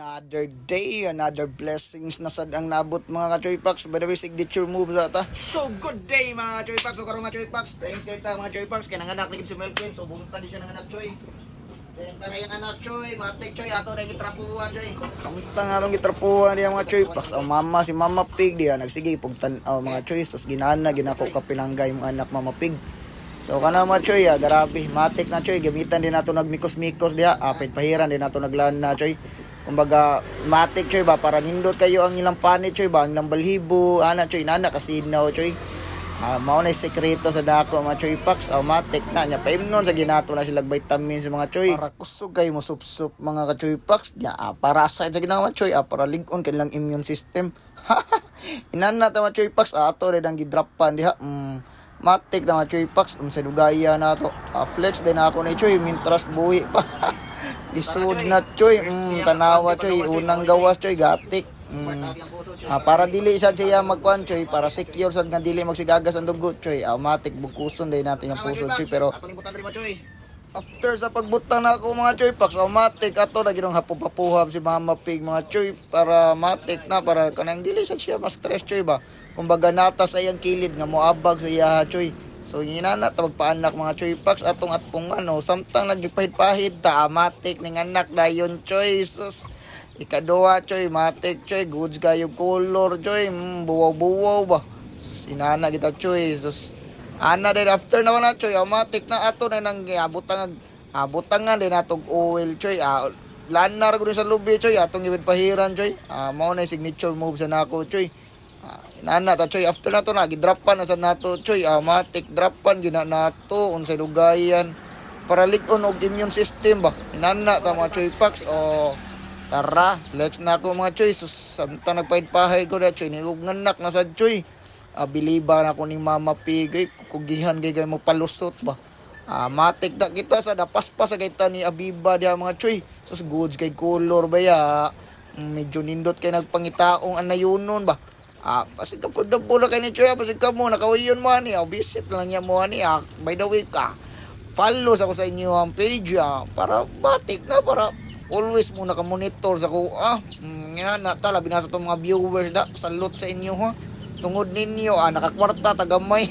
Another day, another blessings na sad ang nabot mga ka-Choy Packs. By the way, signature move sa ta. So good day mga Choy Packs. So karon mga Choy Packs. Thanks kay ta mga Choy Packs. Kaya nanganak ni si Melvin. So bunta di siya nanganak Choy. Kaya tara yung anak Choy. Matik Choy. Ato na yung trapuhan Choy. Samtang nga itong gitrapuhan diya mga Choy Packs. Ang mama, si Mama Pig diya, nagsige pugtan oh, mga Choy. Sus ginana, ginako ka pinanggay yung anak Mama Pig. So kana mga Choy, ah, garabi. Matik na Choy, gamitan din nato nagmikos-mikos diya. Apit pahiran din nato naglan na Choy. Kumbaga, matik Choy ba, para nindot kayo ang ilang panit Choy ba, ang ilang balhibo, ana Choy, nana kasinaw Choy. Ah, mao na sekreto sa dako mga choy packs automatic na nya paimnon sa ginato na sila vitamins sa mga choy. Para kusog kayo mo sup mga ka choy packs nya ah, para sa sa ginawa choy. Ah, para ligon kanilang immune system. Inan na ta mga choy packs ah, ato rin ang gidrapan diha. Mm, matik na mga choy packs unsa dugaya na to ah, flex din ako ni choy. Mintras buhi pa lisod na choy mm, tanawa choy unang gawas choy gatik mm. Ah, para dili sad siya magkuan choy, para secure sad nga dili magsigagas ang dugo choy. Automatic bugkuson din natin ang puso choy pero after sa pagbutang na ako mga choy packs automatic ato na ginong hapupapuham si Mama Pig mga choy para matik na para kanang dili sad siya mas stress choy ba. Kumbaga nata sa iyang kilid nga moabag sa iya choy. So ginana ta magpaanak mga choy packs atong atpong ano samtang nagpahid-pahid ta amatik ning anak dayon choy. Sus. Ikaduha, choy, matik, choy, goods kayo color, choy, mm, buwaw-buwaw ba? Sus, inana kita, choy, sus. Ana din, after naman na, choy, matik na ato na nang abutang, abutangan din atong oil, choy, ah, lanar ko sa lubi, choy, atong ibig pahiran, choy, ah, mao na signature move sa nako, choy. Ah, inana ta, choy, after na to, nagidrapan na sa nato, choy, ah, matik, drapan, gina nato, unsay lugayan, para ligon og immune system ba, inana ta mga choy packs, o, Tara, flex na ako mga choy. Sus, samtang nagpahid-pahid ko na choy. Niguganak na sa choy. Ah, biliba na ako ni Mama Pig. Ay, kukugihan kay kayo mo palusot ba. Ah, matik na kita sa napaspas sa kita ni Abiba diya mga choy. Sus, goods kay color ba ya. Mm, Medyo nindot kay nagpangitaong anayunon ba. Ah, pasig ka food pula kay ni Choy. Pasig ka mo, nakawiyon mo ani. Ah, visit lang niya mo ani. Ah, by the way ka. Follow sa ko sa inyo ang page ah, para batik na para always mo naka-monitor sa ko ah mm, nga na tala binasa tong mga viewers da salute sa inyo ha tungod ninyo ah nakakwarta tagamay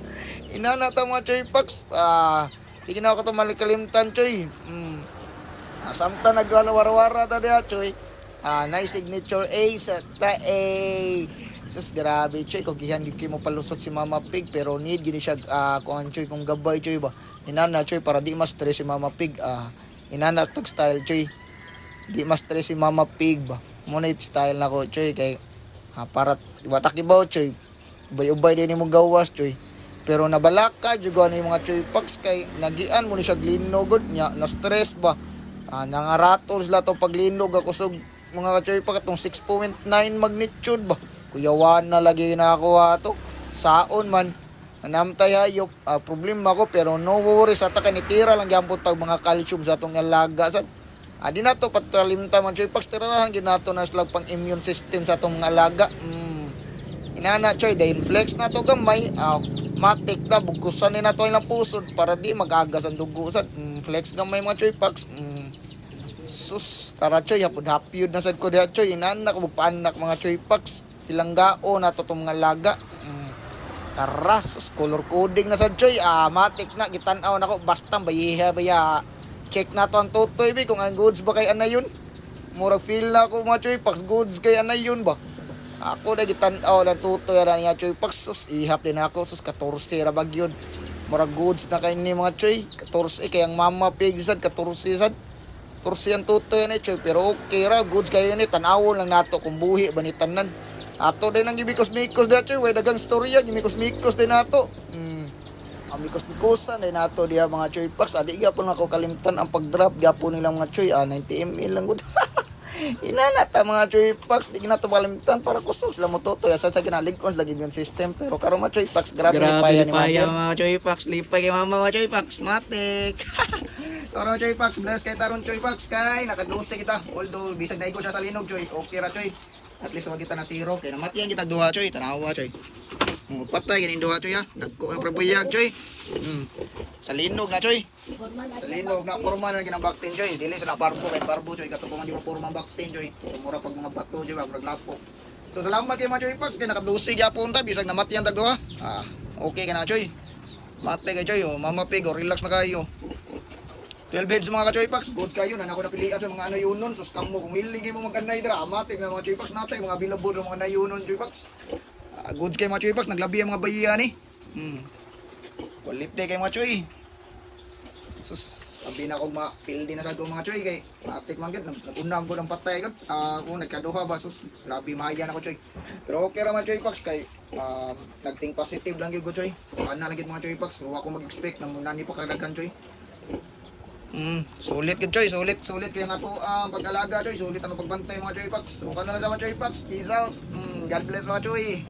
inana ta mga choy packs ah di ginawa ko to malikalimtan choy mm. ah, samta nagwara-wara ta diha choy ah nice signature A sa ta A sus grabe choy kung gihan gid mo palusot si Mama Pig pero need gini siya ah kung choy kung gabay choy ba? Inana choy para di mas stress si Mama Pig ah. Inana tag style choy. Di mas stress si Mama Pig ba? Na yung style na ko choy kay ah, para watak ibaw choy. Bay-ubay din mo gawas choy. Pero nabalaka jud ni mga choy packs kay nagian mo ni siya glinogod nya na stress ba? Ah, nangaratol sila to paglinog ako sug mga choy pack atong 6.9 magnitude ba kuyawan na lagi na ako ato saon man Namtay hayop, ah, problema ko pero no worries ata kanitira lang gyapon tag mga calcium sa atong alaga sa Adi na to patalimta man choy pag tirahan ginato na sila pang immune system sa atong alaga. Mm. Inana choy dahil flex na to gamay. Ah, matik na bugusan ni na to ilang pusod para di magagas ang dugo sad. Mm, flex gamay mga choy packs. Mm. Sus, tara choy hapud hapyod na sad ko diha choy inana ko paanak mga choy packs. Pilangao na to tong mga alaga. Mm. Tara, sus, color coding na sad choy. Ah, matik na gitan-aw nako basta bayiha baya. Check na to ang tutoy bi kung ang goods ba kay anay yun murag feel na ako mga choy. Packs goods kay anay yun ba? Ako na gitan-aw na tutoy ra niya choy. Packs sus ihap din ako sus 14 ra bag yun. Murag goods na kay ni mga choy. 14 kay ang mama pig sad 14 sad. 14 ang tutoy na choy. Pero okay ra goods kayo ni. Tanawon lang nato kung buhi ba ni tanan ato din ang gibikos-mikos da choy way dagang storya gimikos-mikos din nato mm. Amikos mikosan din nato diha mga choy packs. Adi gyapon ako kalimtan ang pag-drop gyapon nila mga choy. Ah, 90 ml lang gud. Inana ta mga choy packs di na to kalimtan para kusog sila mo totoy asa sa ginalig-on lagi yung system pero karon mga choy packs grabe, Grabe lipaya ni Mother. mga Choy Packs. Lipay kay mama mga Choy Packs. Matik. Karon Choy Packs. Bless kay taron Choy Packs. Kay nakadose kita. Although bisag na siya sa linog Choy. Okay ra Choy. At least wag kita na zero. Kaya namatiyan kita duha Choy. Tanawa Choy. Oh, patay ganin duha choy ha. Dagko ang prabuyag choy. Mm. Sa linog na choy. Sa linog na porma na ginang baktin choy. Dili sa na parbo kay parbo choy di mo porma baktin choy. Mura pag mga bato choy pag naglapo. So salamat kay mga choy pax kay nakadusi gyapon ta bisag namatyan dag duha. Ah, okay ka na choy. Mate kay choy oh, mama pig oh, relax na kayo. 12 heads mga ka-choy packs, goods kayo na ako napilian sa mga ano yun nun. So mo, kung kayo mo magkanay dira, amatik na mga choy packs natin, mga bilabod ng mga nayunon choy packs. Ah, goods kayo mga choy packs, naglabi ang mga bayihan eh. Hmm. Quality kayo mga choy. Sus, sabi na ako ma-pildi na sa mga choy kay matik man gid nagunam ko ng patay gud. Ah, kung nagkaduha ba sus, grabe mahayan ako choy. Pero okay ra mga choy packs kay um, nagting positive lang gyud ko choy. Ana lang gid mga choy packs, so ako mag-expect na muna ni pa kadaghan choy. Mm, sulit gid choy, sulit, sulit kaya nga to ang pag-alaga choy, sulit ang pagbantay mga choy packs. So kana na sa mga choy packs. Peace out. Mm, God bless mga choy.